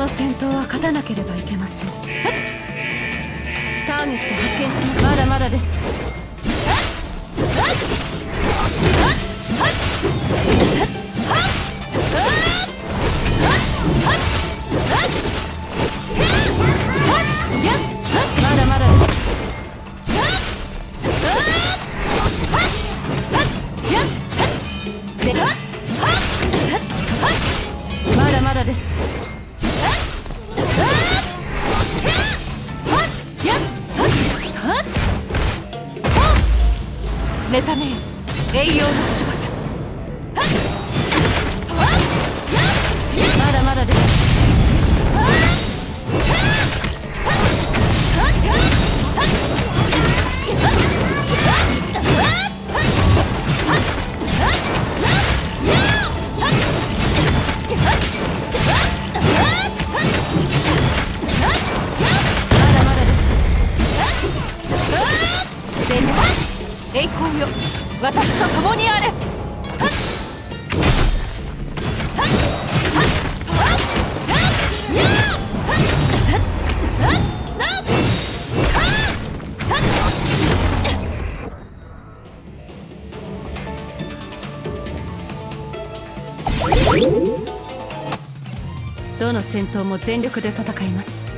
の戦闘は勝たなければいけません。ターゲット発見しますまだまだです。まだまだです。まだまだです。目覚めよ。栄養の守護者。栄光よ。私と共にあれ。どの戦闘も全力で戦います。